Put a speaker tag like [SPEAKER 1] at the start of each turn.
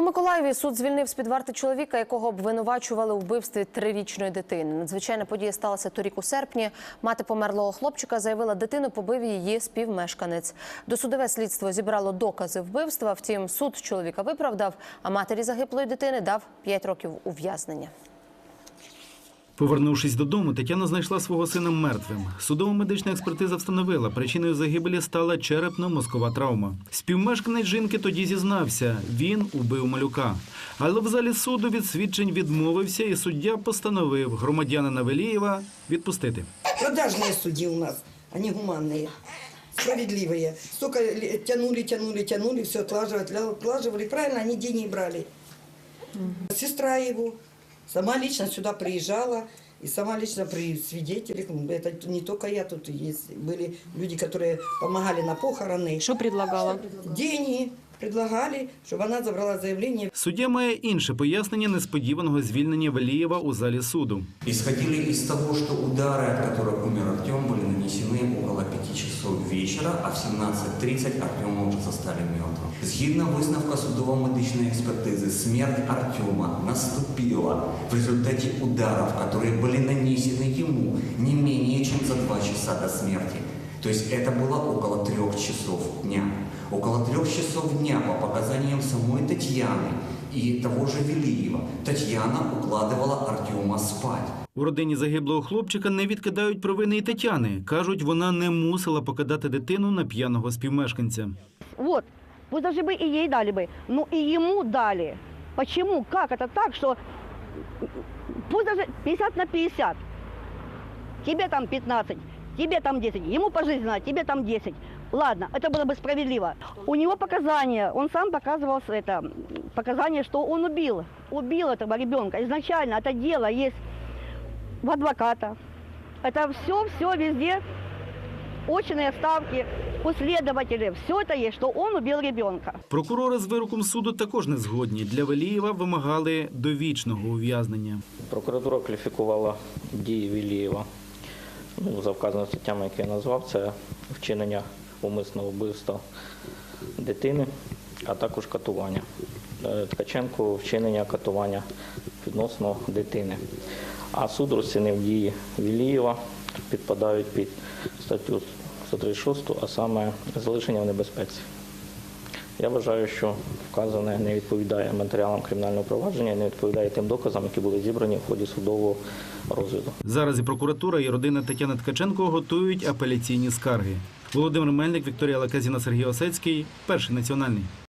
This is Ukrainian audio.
[SPEAKER 1] У Миколаєві суд звільнив з під варти чоловіка, якого обвинувачували у вбивстві трирічної дитини. Надзвичайна подія сталася торік у серпні. Мати померлого хлопчика заявила, дитину побив її співмешканець. Досудове слідство зібрало докази вбивства. Втім, суд чоловіка виправдав, а матері загиблої дитини дав 5 років ув'язнення.
[SPEAKER 2] Повернувшись додому, Тетяна знайшла свого сина мертвим. Судова медична експертиза встановила, причиною загибелі стала черепно-мозкова травма. Співмешканець жінки тоді зізнався, він убив малюка. Але в залі суду від свідчень відмовився, і суддя постановив громадянина Велієва відпустити.
[SPEAKER 3] Продажные судьи у нас, они гуманные, справедливые. Столько ли- тянули, тянули, тянули, все отлаживать, отлаживали. Правильно, они деньги брали. Сестра его сама лично сюда приезжала, и сама лично при свидетелях, это не только я, тут есть, были люди, которые помогали на похороны.
[SPEAKER 4] Что предлагала?
[SPEAKER 3] Деньги предлагали, чтобы она забрала заявление.
[SPEAKER 2] Суддя має інше пояснення несподіваного звільнення Велієва у залі суду.
[SPEAKER 5] Исходили из того, что удары, от которых умер Артем, были нанесены около 5 часов вечера, а в 17.30 Артема уже застали мертвым. Згідно висновка судово-медичної експертизи, смерть Артема наступила в результате ударов, которые были нанесены ему не менее чем за 2 часа до смерти. То есть это было около трех часов дня. Около трех часов дня по показаниям самой Татьяны и того же Велиева Татьяна укладывала Артема спать.
[SPEAKER 2] У родині загиблого хлопчика не відкидають провини і Тетяни. Кажуть, вона не мусила покидати дитину на п'яного співмешканця.
[SPEAKER 4] Вот. Пусть даже бы и ей дали бы, но и ему дали. Почему? Как это так, что пусть даже 50 на 50. Тебе там 15, тебе там 10, ему пожизненно, тебе там 10. Ладно, это было бы справедливо. У него показания, он сам показывал это, показания, что он убил, убил этого ребенка. Изначально это дело есть в адвоката. Это все, все везде очные ставки, у следователей. Все это есть, что он убил ребенка.
[SPEAKER 2] Прокурори з вироком суду також не згодні. Для Велієва вимагали довічного ув'язнення.
[SPEAKER 6] Прокуратура кваліфікувала дії Вілієва ну, за вказаними статтями, які я назвав, це вчинення умисного вбивства дитини, а також катування. Е, Ткаченко вчинення катування відносно дитини. А суд розцінив дії Вілієва, підпадають під статтю 136, а саме залишення в небезпеці. Я вважаю, що вказане не відповідає матеріалам кримінального провадження, не відповідає тим доказам, які були зібрані в ході судового розгляду.
[SPEAKER 2] Зараз і прокуратура, і родина Тетяни Ткаченко готують апеляційні скарги. Володимир Мельник, Вікторія Лаказіна, Сергій Осецький, перший національний.